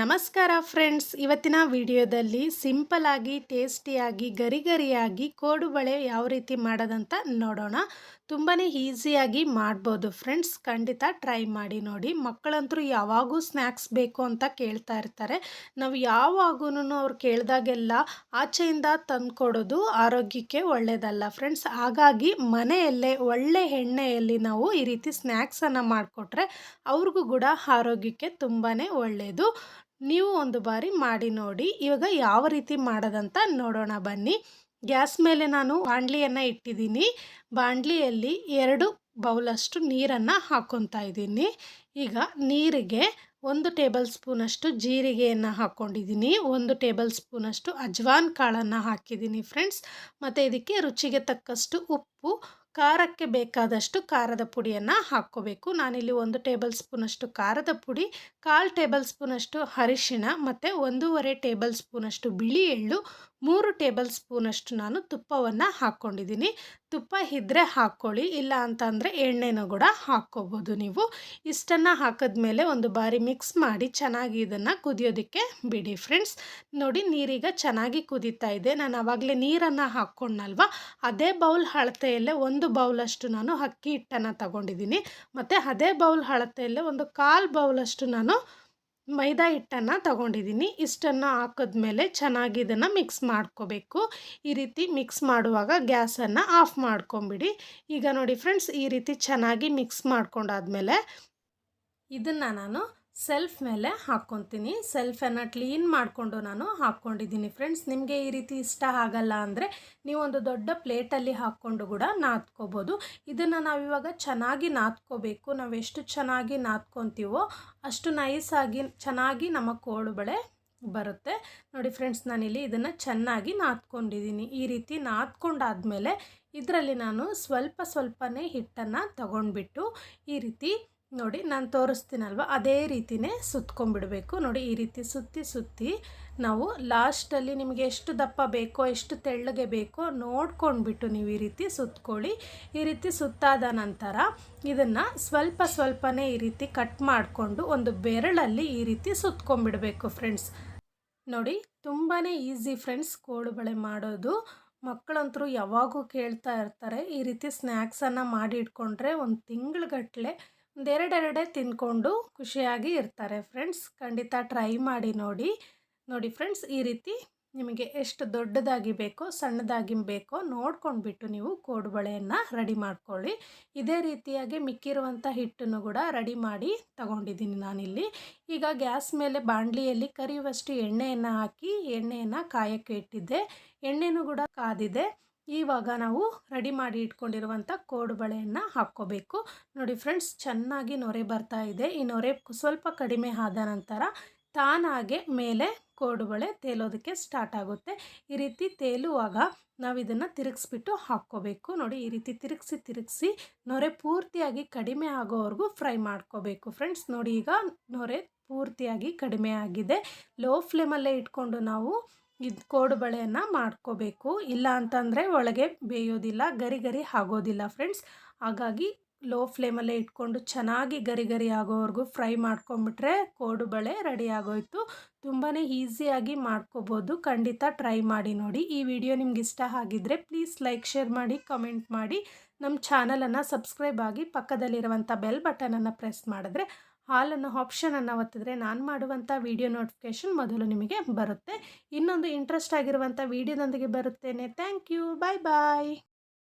ನಮಸ್ಕಾರ ಫ್ರೆಂಡ್ಸ್. ಇವತ್ತಿನ ವಿಡಿಯೋದಲ್ಲಿ ಸಿಂಪಲ್ ಆಗಿ ಟೇಸ್ಟಿಯಾಗಿ ಗರಿ ಗರಿಯಾಗಿ ಕೋಡುಬಳೆ ಯಾವ ರೀತಿ ಮಾಡೋದಂತ ನೋಡೋಣ. ತುಂಬಾ ಈಸಿಯಾಗಿ ಮಾಡ್ಬೋದು ಫ್ರೆಂಡ್ಸ್. ಖಂಡಿತ ಟ್ರೈ ಮಾಡಿ ನೋಡಿ. ಮಕ್ಕಳಂತರೂ ಯಾವಾಗೂ ಸ್ನ್ಯಾಕ್ಸ್ ಬೇಕು ಅಂತ ಕೇಳ್ತಾ ಇರ್ತಾರೆ. ನಾವು ಯಾವಾಗೂ ಅವ್ರು ಕೇಳಿದಾಗೆಲ್ಲ ಆಚೆಯಿಂದ ತಂದುಕೊಡೋದು ಆರೋಗ್ಯಕ್ಕೆ ಒಳ್ಳೆಯದಲ್ಲ ಫ್ರೆಂಡ್ಸ್. ಹಾಗಾಗಿ ಮನೆಯಲ್ಲೇ, ಒಳ್ಳೆ ಎಣ್ಣೆಯಲ್ಲಿ ನಾವು ಈ ರೀತಿ ಸ್ನ್ಯಾಕ್ಸನ್ನು ಮಾಡಿಕೊಟ್ರೆ ಅವ್ರಿಗೂ ಕೂಡ ಆರೋಗ್ಯಕ್ಕೆ ತುಂಬಾ ಒಳ್ಳೆಯದು ನೀವು ಒಂದು ಬಾರಿ ಮಾಡಿ ನೋಡಿ. ಇವಾಗ ಯಾವ ರೀತಿ ಮಾಡೋದಂತ ನೋಡೋಣ ಬನ್ನಿ. ಗ್ಯಾಸ್ ಮೇಲೆ ನಾನು ಬಾಣಲಿಯನ್ನು ಇಟ್ಟಿದ್ದೀನಿ. ಬಾಣಲಿಯಲ್ಲಿ ಎರಡು ಬೌಲಷ್ಟು ನೀರನ್ನು ಹಾಕ್ಕೊತಾ ಇದ್ದೀನಿ. ಈಗ ನೀರಿಗೆ ಒಂದು ಟೇಬಲ್ ಸ್ಪೂನಷ್ಟು ಜೀರಿಗೆಯನ್ನು ಹಾಕ್ಕೊಂಡಿದ್ದೀನಿ ಒಂದು ಟೇಬಲ್ ಸ್ಪೂನಷ್ಟು ಅಜ್ವಾನ್ ಕಾಳನ್ನು ಹಾಕಿದ್ದೀನಿ ಫ್ರೆಂಡ್ಸ್. ಮತ್ತು ಇದಕ್ಕೆ ರುಚಿಗೆ ತಕ್ಕಷ್ಟು ಉಪ್ಪು ಖಾರಕ್ಕೆ ಬೇಕಾದಷ್ಟು ಖಾರದ ಪುಡಿಯನ್ನು ಹಾಕ್ಕೋಬೇಕು. ನಾನಿಲ್ಲಿ ಒಂದು ಟೇಬಲ್ ಸ್ಪೂನಷ್ಟು ಖಾರದ ಪುಡಿ, ಕಾಲು ಟೇಬಲ್ ಸ್ಪೂನಷ್ಟು ಅರಿಶಿಣ ಮತ್ತು ಒಂದೂವರೆ ಟೇಬಲ್ ಸ್ಪೂನಷ್ಟು ಬಿಳಿ ಎಳ್ಳು ಮೂರು ಟೇಬಲ್ ಸ್ಪೂನಷ್ಟು ನಾನು ತುಪ್ಪವನ್ನು ಹಾಕ್ಕೊಂಡಿದ್ದೀನಿ. ತುಪ್ಪ ಇದ್ದರೆ ಹಾಕ್ಕೊಳ್ಳಿ, ಇಲ್ಲ ಅಂತಂದರೆ ಎಣ್ಣೆನೂ ಕೂಡ ಹಾಕ್ಕೋಬೋದು ನೀವು. ಇಷ್ಟನ್ನು ಹಾಕಿದ್ಮೇಲೆ ಒಂದು ಬಾರಿ ಮಿಕ್ಸ್ ಮಾಡಿ ಚೆನ್ನಾಗಿ ಇದನ್ನು ಕುದಿಯೋದಕ್ಕೆ ಬಿಡಿ ಫ್ರೆಂಡ್ಸ್. ನೋಡಿ ನೀರೀಗ ಚೆನ್ನಾಗಿ ಕುದೀತಾ ಇದೆ. ನಾನು ಆವಾಗಲೇ ನೀರನ್ನು ಹಾಕ್ಕೊಂಡಲ್ವ ಅದೇ ಬೌಲ್ ಅಳತೆಯಲ್ಲೇ ಒಂದು ಬೌಲಷ್ಟು ನಾನು ಅಕ್ಕಿ ಹಿಟ್ಟನ್ನು ತಗೊಂಡಿದ್ದೀನಿ. ಮತ್ತು ಅದೇ ಬೌಲ್ ಅಳತೆಯಲ್ಲೇ ಒಂದು ಕಾಲು ಬೌಲಷ್ಟು ನಾನು ಮೈದಾ ಹಿಟ್ಟನ್ನು ತಗೊಂಡಿದ್ದೀನಿ. ಇಷ್ಟನ್ನು ಹಾಕಿದ್ಮೇಲೆ ಚೆನ್ನಾಗಿ ಇದನ್ನು ಮಿಕ್ಸ್ ಮಾಡ್ಕೋಬೇಕು. ಈ ರೀತಿ ಮಿಕ್ಸ್ ಮಾಡುವಾಗ ಗ್ಯಾಸನ್ನು ಆಫ್ ಮಾಡ್ಕೊಂಬಿಡಿ. ಈಗ ನೋಡಿ ಫ್ರೆಂಡ್ಸ್ ಈ ರೀತಿ ಚೆನ್ನಾಗಿ ಮಿಕ್ಸ್ ಮಾಡ್ಕೊಂಡಾದ್ಮೇಲೆ ಇದನ್ನು ನಾನು ಸೆಲ್ಫ್ ಮೇಲೆ ಹಾಕ್ಕೊತೀನಿ. ಸೆಲ್ಫನ್ನು ಕ್ಲೀನ್ ಮಾಡಿಕೊಂಡು ನಾನು ಹಾಕ್ಕೊಂಡಿದ್ದೀನಿ ಫ್ರೆಂಡ್ಸ್. ನಿಮಗೆ ಈ ರೀತಿ ಇಷ್ಟ ಆಗಲ್ಲ ಅಂದರೆ ನೀವೊಂದು ದೊಡ್ಡ ಪ್ಲೇಟಲ್ಲಿ ಹಾಕ್ಕೊಂಡು ಕೂಡ ನಾದ್ಕೋಬೋದು. ಇದನ್ನು ನಾವಿವಾಗ ಚೆನ್ನಾಗಿ ನಾದ್ಕೋಬೇಕು. ನಾವು ಎಷ್ಟು ಚೆನ್ನಾಗಿ ನಾದ್ಕೊತೀವೋ ಅಷ್ಟು ನೈಸಾಗಿ, ಚೆನ್ನಾಗಿ ನಮ್ಮ ಕೋಳುಬಳೆ ಬರುತ್ತೆ. ನೋಡಿ ಫ್ರೆಂಡ್ಸ್, ನಾನಿಲ್ಲಿ ಇದನ್ನು ಚೆನ್ನಾಗಿ ನಾದ್ಕೊಂಡಿದ್ದೀನಿ. ಈ ರೀತಿ ನಾದ್ಕೊಂಡಾದ್ಮೇಲೆ ಇದರಲ್ಲಿ ನಾನು ಸ್ವಲ್ಪ ಸ್ವಲ್ಪನೇ ಹಿಟ್ಟನ್ನು ತಗೊಂಡ್ಬಿಟ್ಟು ಈ ರೀತಿ ನೋಡಿ ನಾನು ತೋರಿಸ್ತೀನಲ್ವ? ಅದೇ ರೀತಿಯೇ ಸುತ್ಕೊಂಡ್ಬಿಡಬೇಕು. ನೋಡಿ ಈ ರೀತಿ ಸುತ್ತಿ ಸುತ್ತಿ ನಾವು ಲಾಸ್ಟಲ್ಲಿ ನಿಮಗೆ ಎಷ್ಟು ದಪ್ಪ ಬೇಕೋ, ಎಷ್ಟು ತೆಳ್ಳಗೆ ಬೇಕೋ ನೋಡ್ಕೊಂಡ್ಬಿಟ್ಟು ನೀವು ಈ ರೀತಿ ಸುತ್ಕೊಳ್ಳಿ. ಈ ರೀತಿ ಸುತ್ತಾದ ನಂತರ ಇದನ್ನು ಸ್ವಲ್ಪ ಸ್ವಲ್ಪನೇ ಈ ರೀತಿ ಕಟ್ ಮಾಡಿಕೊಂಡು ಒಂದು ಬೆರಳಲ್ಲಿ ಈ ರೀತಿ ಸುತ್ಕೊಂಡ್ಬಿಡಬೇಕು ಫ್ರೆಂಡ್ಸ್. ನೋಡಿ ತುಂಬಾ ಈಸಿ ಫ್ರೆಂಡ್ಸ್ ಕೋಳುಬಳೆ ಮಾಡೋದು. ಮಕ್ಕಳಂತರೂ ಯಾವಾಗೂ ಕೇಳ್ತಾ ಇರ್ತಾರೆ ಈ ರೀತಿ ಸ್ನ್ಯಾಕ್ಸನ್ನು ಮಾಡಿ ಇಟ್ಕೊಂಡ್ರೆ ಒಂದು ತಿಂಗಳಗಟ್ಟಲೆ ಒಂದೆರಡೆರಡೇ ತಿಂದ್ಕೊಂಡು ಖುಷಿಯಾಗಿ ಇರ್ತಾರೆ ಫ್ರೆಂಡ್ಸ್ ಖಂಡಿತ ಟ್ರೈ ಮಾಡಿ ನೋಡಿ. ನೋಡಿ ಫ್ರೆಂಡ್ಸ್ ಈ ರೀತಿ ನಿಮಗೆ ಎಷ್ಟು ದೊಡ್ಡದಾಗಿ ಬೇಕೋ, ಸಣ್ಣದಾಗಿ ಬೇಕೋ ನೋಡ್ಕೊಂಡ್ಬಿಟ್ಟು ನೀವು ಕೋಡುಬಳೆಯನ್ನು ರೆಡಿ ಮಾಡ್ಕೊಳ್ಳಿ. ಇದೇ ರೀತಿಯಾಗಿ ಮಿಕ್ಕಿರುವಂಥ ಹಿಟ್ಟನ್ನು ಕೂಡ ರೆಡಿ ಮಾಡಿ ತಗೊಂಡಿದ್ದೀನಿ ನಾನಿಲ್ಲಿ. ಈಗ ಗ್ಯಾಸ್ ಮೇಲೆ ಬಾಣಲಿಯಲ್ಲಿ ಕರಿಯುವಷ್ಟು ಎಣ್ಣೆಯನ್ನು ಹಾಕಿ, ಎಣ್ಣೆಯನ್ನು ಕಾಯಕ್ಕೆ ಇಟ್ಟಿದ್ದೆ. ಎಣ್ಣೆನೂ ಕೂಡ ಕಾದಿದೆ. ಇವಾಗ ನಾವು ರೆಡಿ ಮಾಡಿ ಇಟ್ಕೊಂಡಿರುವಂಥ ಕೋಡುಬಳೆಯನ್ನು ಹಾಕ್ಕೋಬೇಕು. ನೋಡಿ ಫ್ರೆಂಡ್ಸ್, ಚೆನ್ನಾಗಿ ನೊರೆ ಬರ್ತಾ ಇದೆ. ಈ ನೊರೆ ಸ್ವಲ್ಪ ಕಡಿಮೆ ಆದ ನಂತರ ತಾನಾಗೆ ಮೇಲೆ ಕೋಡುಬಳೆ ತೇಲೋದಕ್ಕೆ ಸ್ಟಾರ್ಟ್ ಆಗುತ್ತೆ. ಈ ರೀತಿ ತೇಲುವಾಗ ನಾವು ಇದನ್ನು ತಿರುಗಿಸ್ಬಿಟ್ಟು ಹಾಕ್ಕೋಬೇಕು. ನೋಡಿ, ಈ ರೀತಿ ತಿರುಗಿಸಿ ತಿರುಗಿಸಿ ನೊರೆ ಪೂರ್ತಿಯಾಗಿ ಕಡಿಮೆ ಆಗೋವರೆಗೂ ಫ್ರೈ ಮಾಡ್ಕೋಬೇಕು. ಫ್ರೆಂಡ್ಸ್, ನೋಡಿ ಈಗ ನೊರೆ ಪೂರ್ತಿಯಾಗಿ ಕಡಿಮೆ ಆಗಿದೆ. ಲೋ ಫ್ಲೇಮಲ್ಲೇ ಇಟ್ಕೊಂಡು ನಾವು ಇದು ಕೋಡು ಬಳೆಯನ್ನು ಮಾಡ್ಕೋಬೇಕು. ಇಲ್ಲ ಅಂತಂದರೆ ಒಳಗೆ ಬೇಯೋದಿಲ್ಲ, ಗರಿ ಗರಿ ಆಗೋದಿಲ್ಲ ಫ್ರೆಂಡ್ಸ್ ಹಾಗಾಗಿ ಲೋ ಫ್ಲೇಮಲ್ಲೇ ಇಟ್ಕೊಂಡು ಚೆನ್ನಾಗಿ ಗರಿ ಗರಿ ಆಗೋವರೆಗೂ ಫ್ರೈ ಮಾಡ್ಕೊಂಬಿಟ್ರೆ ಕೋಡುಬಳೆ ರೆಡಿ ಆಗೋಯ್ತು. ತುಂಬಾ ಈಸಿಯಾಗಿ ಮಾಡ್ಕೋಬೋದು. ಖಂಡಿತ ಟ್ರೈ ಮಾಡಿ ನೋಡಿ. ಈ ವಿಡಿಯೋ ನಿಮ್ಗೆ ಇಷ್ಟ ಆಗಿದ್ದರೆ ಪ್ಲೀಸ್ ಲೈಕ್ ಶೇರ್ ಮಾಡಿ ಕಮೆಂಟ್ ಮಾಡಿ. ನಮ್ಮ ಚಾನಲನ್ನು ಸಬ್ಸ್ಕ್ರೈಬ್ ಆಗಿ ಪಕ್ಕದಲ್ಲಿರುವಂಥ ಬೆಲ್ ಬಟನನ್ನು ಪ್ರೆಸ್ ಮಾಡಿದ್ರೆ ಹಾಲನ್ನು ಆಪ್ಷನನ್ನು ಒತ್ತಿದ್ರೆ ನಾನು ಮಾಡುವಂಥ ವಿಡಿಯೋ ನೋಟಿಫಿಕೇಷನ್ ಮೊದಲು ನಿಮಗೆ ಬರುತ್ತೆ. ಇನ್ನೊಂದು ಇಂಟ್ರೆಸ್ಟ್ ಆಗಿರುವಂಥ ವೀಡಿಯೋದೊಂದಿಗೆ ಬರುತ್ತೇನೆ. Thank you bye bye